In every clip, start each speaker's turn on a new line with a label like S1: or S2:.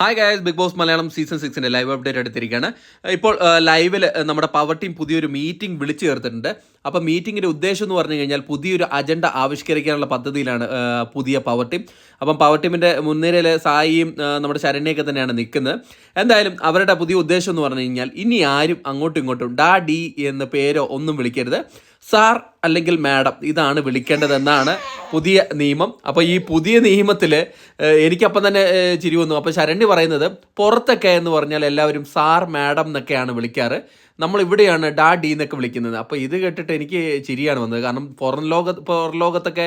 S1: Hi guys big boss Malayalam season സിക്സിന്റെ live update എടുത്തിരിക്കുകയാണ്. ഇപ്പോൾ ലൈവിൽ നമ്മുടെ പവർ ടീം പുതിയൊരു മീറ്റിംഗ് വിളിച്ചു ചേർത്തിട്ടുണ്ട്. അപ്പോൾ മീറ്റിങ്ങിന്റെ ഉദ്ദേശം എന്ന് പറഞ്ഞു കഴിഞ്ഞാൽ പുതിയൊരു അജണ്ട ആവിഷ്കരിക്കാനുള്ള പദ്ധതിയിലാണ് പുതിയ പവർ ടീം അപ്പം പവർ ടീമിന്റെ മുൻനിരയിൽ സായിയും നമ്മുടെ ശരണ്യൊക്കെ തന്നെയാണ് നിൽക്കുന്നത്. എന്തായാലും അവരുടെ പുതിയ ഉദ്ദേശം എന്ന് പറഞ്ഞു കഴിഞ്ഞാൽ ഇനി ആരും അങ്ങോട്ടും ഇങ്ങോട്ടും ഡാ ഡി എന്ന പേരോ ഒന്നും വിളിക്കരുത്. സാർ അല്ലെങ്കിൽ മാഡം ഇതാണ് വിളിക്കേണ്ടതെന്നാണ് പുതിയ നിയമം. അപ്പോൾ ഈ പുതിയ നിയമത്തിൽ എനിക്കപ്പം തന്നെ ചിരി വന്നു. അപ്പോൾ ശരണ്യ പറയുന്നത് പുറത്തൊക്കെ എന്ന് പറഞ്ഞാൽ എല്ലാവരും സാർ മാഡം എന്നൊക്കെയാണ് വിളിക്കാറ്. നമ്മൾ ഇവിടെയാണ് ഡാ ഡി എന്നൊക്കെ വിളിക്കുന്നത്. അപ്പോൾ ഇത് കേട്ടിട്ട് എനിക്ക് ചിരിയാണ് വന്നത്. കാരണം പുറം ലോക പുറം ലോകത്തൊക്കെ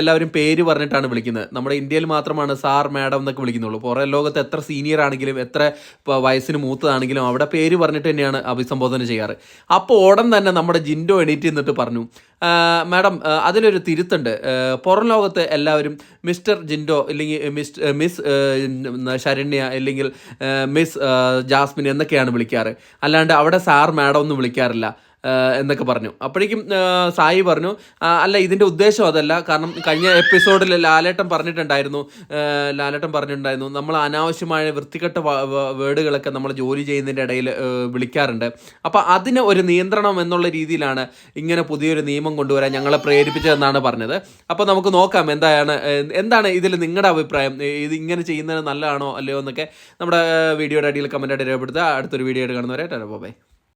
S1: എല്ലാവരും പേര് പറഞ്ഞിട്ടാണ് വിളിക്കുന്നത്. നമ്മുടെ ഇന്ത്യയിൽ മാത്രമാണ് സാർ മാഡം എന്നൊക്കെ വിളിക്കുന്നുള്ളൂ. പുറം ലോകത്ത് എത്ര സീനിയർ ആണെങ്കിലും എത്ര വയസ്സിന് മൂത്തതാണെങ്കിലും അവിടെ പേര് പറഞ്ഞിട്ട് തന്നെയാണ് അഭിസംബോധന ചെയ്യാറ്. അപ്പോൾ ഉടൻ തന്നെ നമ്മുടെ ജിൻഡോ എണീറ്റ് നിന്നിട്ട് പറഞ്ഞു "ആ, മാഡം അതിലൊരു തിരുത്തുണ്ട്. പുറം ലോകത്ത് എല്ലാവരും മിസ്റ്റർ ജിൻഡോ അല്ലെങ്കിൽ മിസ് മിസ് ശരണ്യ അല്ലെങ്കിൽ മിസ് ജാസ്മിൻ എന്നൊക്കെയാണ് വിളിക്കാറ്. അല്ലാണ്ട് അവിടെ സാർ മാഡം ഒന്നും വിളിക്കാറില്ല. എന്നൊക്കെ പറഞ്ഞു. അപ്പോഴേക്കും സായി പറഞ്ഞു അല്ല ഇതിന്റെ ഉദ്ദേശം അതല്ല. കാരണം കഴിഞ്ഞ എപ്പിസോഡിൽ ലാലേട്ടൻ പറഞ്ഞിട്ടുണ്ടായിരുന്നു ലാലേട്ടം ലാലേട്ടൻ പറഞ്ഞിട്ടുണ്ടായിരുന്നു നമ്മൾ അനാവശ്യമായ വൃത്തികെട്ട വേർഡുകളൊക്കെ നമ്മൾ ജോലി ചെയ്യുന്നതിന്റെ ഇടയിൽ വിളിക്കാറുണ്ട്. അപ്പോൾ അതിന് ഒരു നിയന്ത്രണം എന്നുള്ള രീതിയിലാണ് ഇങ്ങനെ പുതിയൊരു നിയമം കൊണ്ടുവരാൻ ഞങ്ങളെ പ്രേരിപ്പിച്ചതെന്നാണ് പറഞ്ഞത്. അപ്പോൾ നമുക്ക് നോക്കാം എന്താണ് എന്താണ് ഇതിൽ നിങ്ങളുടെ അഭിപ്രായം? ഇത് ഇങ്ങനെ ചെയ്യുന്നത് നല്ലതാണോ അല്ലയോ എന്നൊക്കെ നമ്മുടെ വീഡിയോയുടെ അടിയിൽ കമന്റായിട്ട് രേഖപ്പെടുത്തുക. അടുത്തൊരു വീഡിയോ ആയിട്ട് കാണുന്നവരെ ബൈ.